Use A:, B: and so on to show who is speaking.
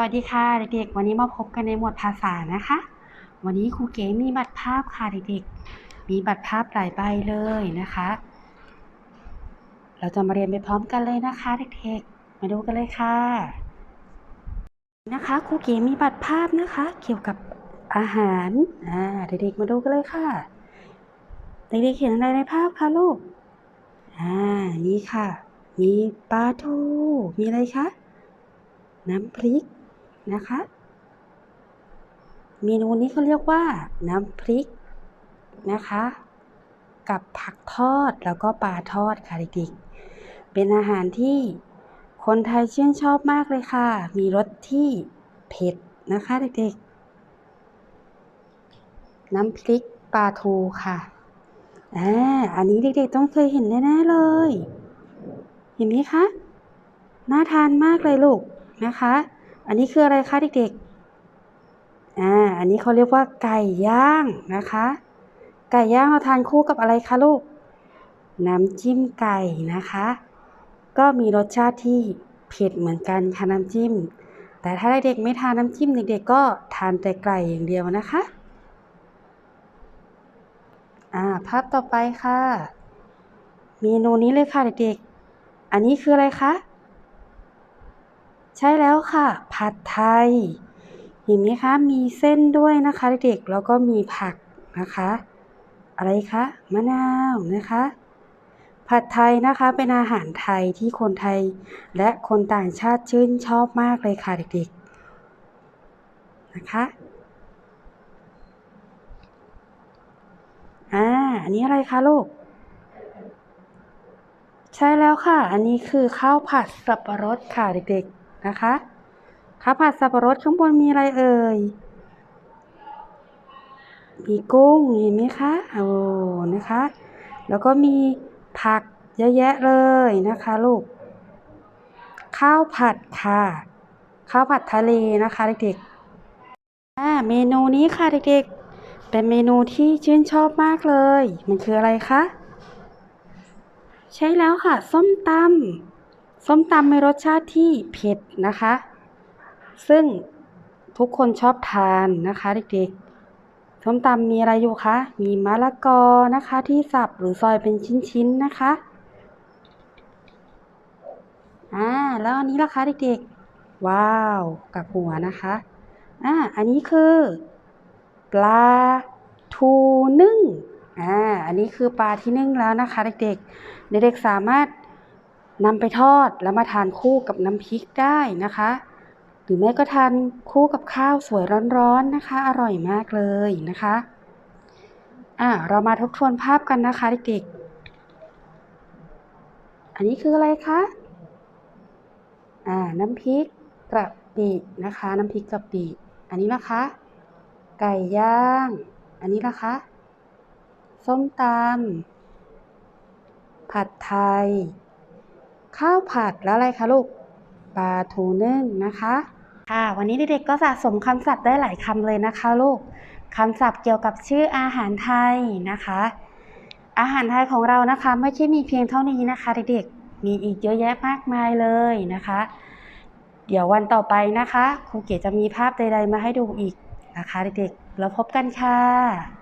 A: สวัสดีค่ะเด็กๆ วันนี้มาพบกันในหมวดภาษานะคะ วันนี้ครูเก๋มีบัตรภาพค่ะเด็กๆ มีบัตรภาพหลายใบเลยนะคะ เราจะมาเรียนไปพร้อมกันเลยนะคะเด็กๆ มาดูกันเลยค่ะ นะคะครูเก๋มีบัตรภาพนะคะ เกี่ยวกับอาหารอ่าเด็กๆ มาดูกันเลยค่ะ เด็กๆเห็นอะไรในภาพคะลูกอ่านี่ค่ะ มีปลาทู มีอะไรคะ น้ำพริก นะคะ เมนูนี้เขาเรียกว่า น้ำพริกนะคะ กับผักทอดแล้วก็ปลาทอดค่ะเด็กๆ เป็นอาหารที่คนไทยชื่นชอบมากเลยค่ะ มีรสที่เผ็ดนะคะเด็กๆ น้ำพริกปลาทูค่ะอ่าอันนี้เด็กๆต้องเคยเห็นแน่ๆเลย เห็นไหมคะ น่าทานมากเลยลูกนะคะ อันนี้คืออะไรคะเด็กๆ อ่า อันนี้เขาเรียกว่าไก่ย่างนะคะ ไก่ย่างเราทานคู่กับอะไรคะลูก น้ำจิ้มไก่นะคะ ก็มีรสชาติที่เผ็ดเหมือนกันค่ะน้ำจิ้ม แต่ถ้าเด็กๆไม่ทานน้ำจิ้มเด็กๆก็ทานแต่ไก่อย่างเดียวนะคะ อ่า ภาพต่อไปค่ะ เมนูนี้เลยค่ะเด็กๆ อันนี้คืออะไรคะ ใช่แล้วค่ะ ผัดไทยเห็นไหมคะ มีเส้นด้วยนะคะเด็กๆแล้วก็มีผักนะคะ อะไรคะมะนาวนะคะ ผัดไทยนะคะเป็นอาหารไทยที่คนไทย และคนต่างชาติชื่นชอบมากเลยค่ะเด็กๆนะคะอ่าอันนี้อะไรคะลูก ใช่แล้วค่ะ อันนี้คือข้าวผัดสับปะรดค่ะเด็กๆ นะคะข้าวผัดสับปะรดข้างบนมีอะไรเอ่ยมีกุ้งเห็นไหมคะโอ้นะคะ แล้วก็มีผักเยอะแยะเลยนะคะลูก ข้าวผัดค่ะ ข้าวผัดทะเลนะคะเด็กๆอ่เมนูนี้ค่ะเด็กๆ เป็นเมนูที่ชื่นชอบมากเลย มันคืออะไรคะ ใช่แล้วค่ะ ส้มตำ ส้มตำมีรสชาติที่เผ็ดนะคะ ซึ่งทุกคนชอบทานนะคะเด็กๆ ส้มตำมีอะไรอยู่คะ มีมะละกอนะคะที่สับหรือซอยเป็นชิ้นๆนะคะ อ่า แล้วอันนี้ล่ะคะเด็กๆ ว้าวกับหัวนะคะ อ่า อันนี้คือ ปลาทูนึ่ง อ่า อันนี้คือปลาที่นึ่งแล้วนะคะเด็กๆ เด็กๆสามารถ นำไปทอดแล้วมาทานคู่กับน้ำพริกได้นะคะ หรือไม่ก็ทานคู่กับข้าวสวยร้อนๆนะคะ อร่อยมากเลยนะคะอ่าเรามาทบทวนภาพกันนะคะเด็กๆ อันนี้คืออะไรคะอ่าน้ำพริกกะปินะคะ น้ำพริกกะปิ อันนี้นะคะ ไก่ย่าง อันนี้นะคะ ส้มตำผัดไทย ข้าวผัดแล้วอะไรคะลูกปลาทูนึ่งนะคะค่ะวันนี้เด็กๆก็สะสมคำศัพท์ได้หลายคำเลยนะคะลูกคำศัพท์เกี่ยวกับชื่ออาหารไทยนะคะ อาหารไทยของเรานะคะไม่ใช่มีเพียงเท่านี้นะคะเด็กๆมีอีกเยอะแยะมากมายเลยนะคะ เดี๋ยววันต่อไปนะคะครูเก๋จะมีภาพใดๆมาให้ดูอีกนะคะเด็กๆแล้วพบกันค่ะ